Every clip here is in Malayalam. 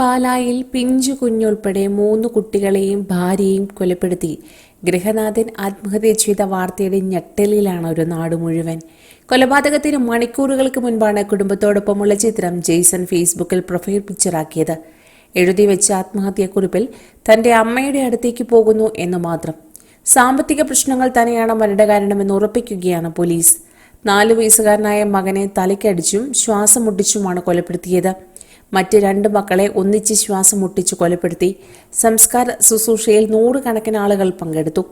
പാലായിൽ പിഞ്ചു കുഞ്ഞുൾപ്പെടെ മൂന്ന് കുട്ടികളെയും ഭാര്യയും കൊലപ്പെടുത്തി. ഗൃഹനാഥൻ ആത്മഹത്യ ചെയ്ത വാർത്തയുടെ ഞെട്ടലിലാണ് ഒരു നാട് മുഴുവൻ. കൊലപാതകത്തിന് മണിക്കൂറുകൾക്ക് മുൻപാണ് കുടുംബത്തോടൊപ്പമുള്ള ചിത്രം ജെയ്സൺ ഫേസ്ബുക്കിൽ പ്രൊഫൈൽ പിക്ചറാക്കിയത്. എഴുതി വെച്ച ആത്മഹത്യാക്കുറിപ്പിൽ തന്റെ അമ്മയുടെ അടുത്തേക്ക് പോകുന്നു എന്ന് മാത്രം. സാമ്പത്തിക പ്രശ്നങ്ങൾ തന്നെയാണ് മരണകാരണമെന്ന് ഉറപ്പിക്കുകയാണ് പോലീസ്. നാലു വയസ്സുകാരനായ മകനെ തലയ്ക്കടിച്ചും ശ്വാസം മുട്ടിച്ചുമാണ് കൊലപ്പെടുത്തിയത്. മറ്റ് രണ്ട് മക്കളെ ഒന്നിച്ച് ശ്വാസം മുട്ടിച്ച് കൊലപ്പെടുത്തി. സംസ്കാര ശുശ്രൂഷയിൽ നൂറുകണക്കിന് ആളുകൾ പങ്കെടുത്തു.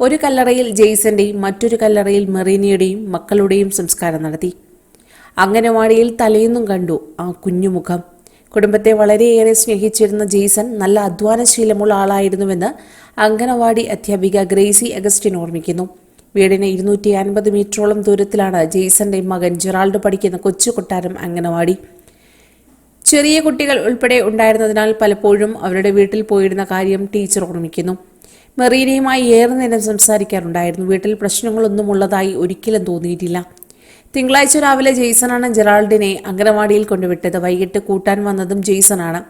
ഒരു കല്ലറയിൽ ജെയ്സന്റെയും മറ്റൊരു കല്ലറയിൽ മെറീനയുടെയും മക്കളുടെയും സംസ്കാരം നടത്തി. അംഗനവാടിയിൽ തലയൊന്നും കണ്ടു ആ കുഞ്ഞുമുഖം. കുടുംബത്തെ വളരെയേറെ സ്നേഹിച്ചിരുന്ന ജെയ്സൺ നല്ല അധ്വാനശീലമുള്ള ആളായിരുന്നുവെന്ന് അംഗനവാടി അധ്യാപിക ഗ്രേസി അഗസ്റ്റിൻ ഓർമ്മിക്കുന്നു. വീടിന് ഇരുന്നൂറ്റി അൻപത് മീറ്ററോളം ദൂരത്തിലാണ് ജെയ്സന്റെ മകൻ ജെറാൾഡ് പഠിക്കുന്ന കൊച്ചു കൊട്ടാരം അംഗനവാടി. ചെറിയ കുട്ടികൾ ഉൾപ്പെടെ ഉണ്ടായിരുന്നതിനാൽ പലപ്പോഴും അവരുടെ വീട്ടിൽ പോയിരുന്ന കാര്യം ടീച്ചർ ഓർമ്മിക്കുന്നു. മെറീനയുമായി ഏറെ നേരം സംസാരിക്കാറുണ്ടായിരുന്നു. വീട്ടിൽ പ്രശ്നങ്ങളൊന്നും ഉള്ളതായി ഒരിക്കലും തോന്നിയിട്ടില്ല. തിങ്കളാഴ്ച രാവിലെ ജെയ്സണാണ് ജെറാൾഡിനെ അംഗനവാടിയിൽ കൊണ്ടുവിട്ടത്. വൈകിട്ട് കൂട്ടാൻ വന്നതും ജെയ്സണാണ്.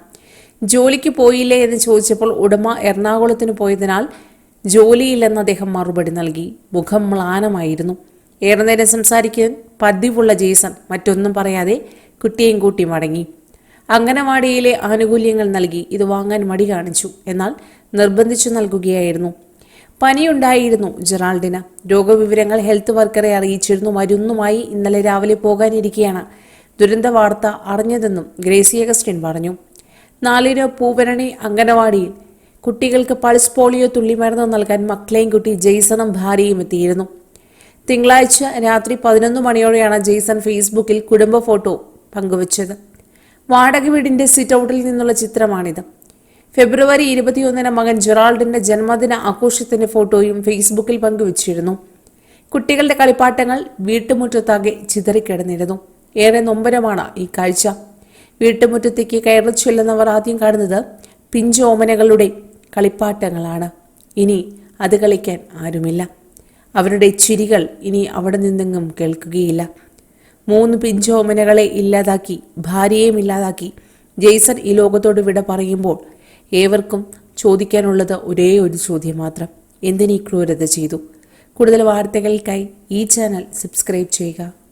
ജോലിക്ക് പോയില്ലേ എന്ന് ചോദിച്ചപ്പോൾ ഉടമ എറണാകുളത്തിന് പോയതിനാൽ ജോലിയില്ലെന്ന് അദ്ദേഹം മറുപടി നൽകി. മുഖം മ്ലാനമായിരുന്നു. ഏറെ നേരം സംസാരിക്കാൻ പതിവുള്ള ജെയ്സൺ മറ്റൊന്നും പറയാതെ കുട്ടിയെയും കൂട്ടി മടങ്ങി. അംഗനവാടിയിലെ ആനുകൂല്യങ്ങൾ നൽകി ഇത് വാങ്ങാൻ മടി കാണിച്ചു. എന്നാൽ നിർബന്ധിച്ചു നൽകുകയായിരുന്നു. പനിയുണ്ടായിരുന്നു ജെറാൾഡിന്. രോഗവിവരങ്ങൾ ഹെൽത്ത് വർക്കറെ അറിയിച്ചിരുന്നു. മരുന്നുമായി ഇന്നലെ രാവിലെ പോകാനിരിക്കെയാണ് ദുരന്ത വാർത്ത അറിഞ്ഞതെന്നും ഗ്രേസി അഗസ്റ്റിൻ പറഞ്ഞു. നാലിന് പൂവരണി അംഗനവാടിയിൽ കുട്ടികൾക്ക് പൾസ് പോളിയോ തുള്ളിമരുന്ന് നൽകാൻ മക്കളെയും ജെയ്സണും ഭാര്യയും എത്തിയിരുന്നു. തിങ്കളാഴ്ച രാത്രി പതിനൊന്ന് മണിയോടെയാണ് ജെയ്സൺ ഫേസ്ബുക്കിൽ കുടുംബ ഫോട്ടോ പങ്കുവച്ചത്. വാടക വീടിന്റെ സിറ്റ് ഔട്ടിൽ നിന്നുള്ള ചിത്രമാണിത്. ഫെബ്രുവരി ഇരുപത്തിയൊന്നിന് മകൻ ജെറാൾഡിന്റെ ജന്മദിന ആഘോഷത്തിന്റെ ഫോട്ടോയും ഫേസ്ബുക്കിൽ പങ്കുവച്ചിരുന്നു. കുട്ടികളുടെ കളിപ്പാട്ടങ്ങൾ വീട്ടുമുറ്റത്താകെ ചിതറിക്കിടന്നിരുന്നു. ഏറെ നൊമ്പരമാണ് ഈ കാഴ്ച. വീട്ടുമുറ്റത്തേക്ക് കയറി ചെല്ലുന്നവർ ആദ്യം കാണുന്നത് പിഞ്ചോമനകളുടെ കളിപ്പാട്ടങ്ങളാണ്. ഇനി അത് കളിക്കാൻ ആരുമില്ല. അവരുടെ ചിരികൾ ഇനി അവിടെ നിന്നെങ്ങും കേൾക്കുകയില്ല. മൂന്ന് പിഞ്ചോമനകളെ ഇല്ലാതാക്കി ഭാര്യയെയും ഇല്ലാതാക്കി. ജെയ്സൺ ഈ ലോകത്തോട് വിട പറയുമ്പോൾ ഏവർക്കും ചോദിക്കാനുള്ളത് ഒരേ ഒരു ചോദ്യം മാത്രം. എന്തിനീ ക്രൂരത ചെയ്തു? കൂടുതൽ വാർത്തകൾക്കായി ഈ ചാനൽ സബ്സ്ക്രൈബ് ചെയ്യുക.